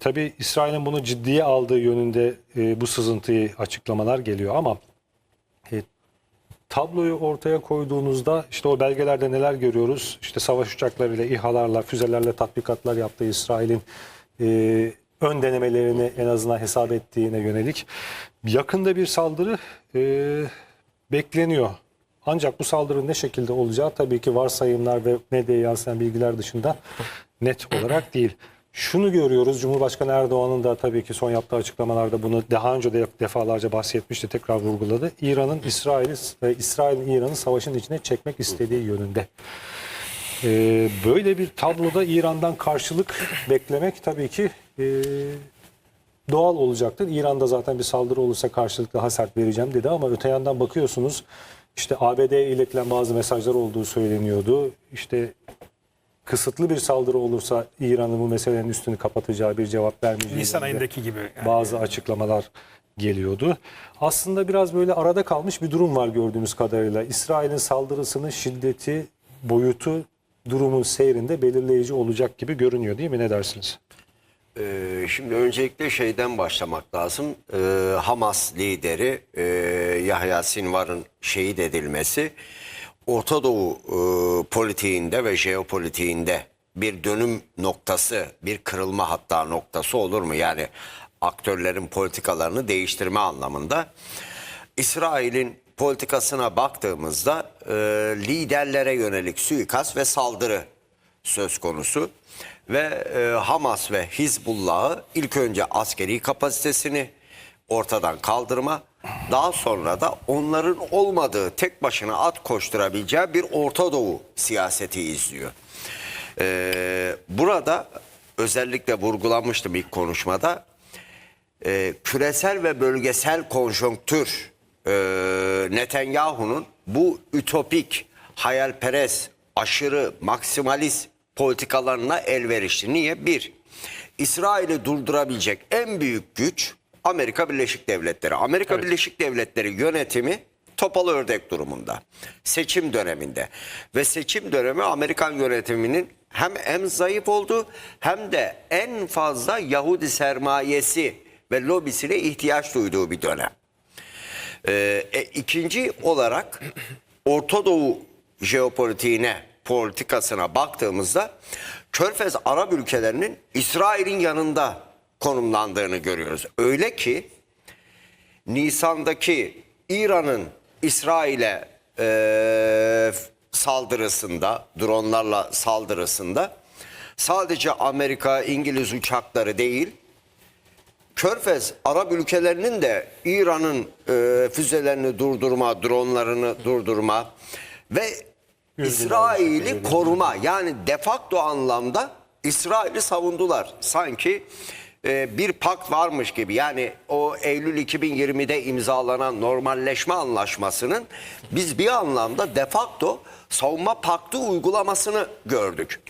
Tabii İsrail'in bunu ciddiye aldığı yönünde e, bu sızıntıyı açıklamalar geliyor ama e, tabloyu ortaya koyduğunuzda işte o belgelerde neler görüyoruz? İşte savaş uçaklarıyla, İHA'larla, füzelerle tatbikatlar yaptığı İsrail'in e, ön denemelerini en azından hesap ettiğine yönelik yakında bir saldırı e, bekleniyor. Ancak bu saldırı ne şekilde olacağı tabii ki varsayımlar ve medyaya yansıyan bilgiler dışında net olarak değil. Şunu görüyoruz, Cumhurbaşkanı Erdoğan'ın da tabii ki son yaptığı açıklamalarda bunu daha önce de defalarca bahsetmişti, tekrar vurguladı. İran'ın İsrail'i, e, İsrail'in İran'ı savaşın içine çekmek istediği yönünde. Ee, böyle bir tabloda İran'dan karşılık beklemek tabii ki e, doğal olacaktır. İran'da zaten bir saldırı olursa karşılık daha sert vereceğim dedi ama öte yandan bakıyorsunuz işte ABD'ye iletilen bazı mesajlar olduğu söyleniyordu. İşte kısıtlı bir saldırı olursa İran'ın bu meselenin üstünü kapatacağı bir cevap vermeyeceği Nisan ayındaki gibi. yani. bazı açıklamalar geliyordu. Aslında biraz böyle arada kalmış bir durum var gördüğümüz kadarıyla. İsrail'in saldırısının şiddeti, boyutu durumun seyrinde belirleyici olacak gibi görünüyor değil mi? Ne dersiniz? Ee, şimdi öncelikle şeyden başlamak lazım. Ee, Hamas lideri e, Yahya Sinvar'ın şehit edilmesi Orta Doğu e, politiğinde ve jeopolitiğinde bir dönüm noktası, bir kırılma hatta noktası olur mu? Yani aktörlerin politikalarını değiştirme anlamında. İsrail'in politikasına baktığımızda e, liderlere yönelik suikast ve saldırı söz konusu. Ve e, Hamas ve Hizbullah'ı ilk önce askeri kapasitesini ortadan kaldırma, daha sonra da onların olmadığı tek başına at koşturabileceği bir Orta Doğu siyaseti izliyor. E, burada özellikle vurgulanmıştım ilk konuşmada e, küresel ve bölgesel konjonktür e, Netanyahu'nun bu ütopik, hayalperest, aşırı, maksimalist politikalarına elverişli. Niye? Bir, İsrail'i durdurabilecek en büyük güç Amerika Birleşik Devletleri. Amerika Birleşik Devletleri yönetimi topalı ördek durumunda. Seçim döneminde. Ve seçim dönemi Amerikan yönetiminin hem hem zayıf olduğu hem de en fazla Yahudi sermayesi ve lobisine ihtiyaç duyduğu bir dönem. Ee, e, ikinci olarak Orta Doğu jeopolitiğine, politikasına baktığımızda Körfez Arap ülkelerinin İsrail'in yanında konumlandığını görüyoruz. Öyle ki Nisan'daki İran'ın İsrail'e e, saldırısında, dronlarla saldırısında sadece Amerika, İngiliz uçakları değil, Körfez Arap ülkelerinin de İran'ın e, füzelerini durdurma, dronlarını durdurma ve İsrail'i koruma yani de facto anlamda İsrail'i savundular. Sanki e, bir pakt varmış gibi yani o Eylül 2020'de imzalanan normalleşme anlaşmasının biz bir anlamda de facto savunma paktı uygulamasını gördük.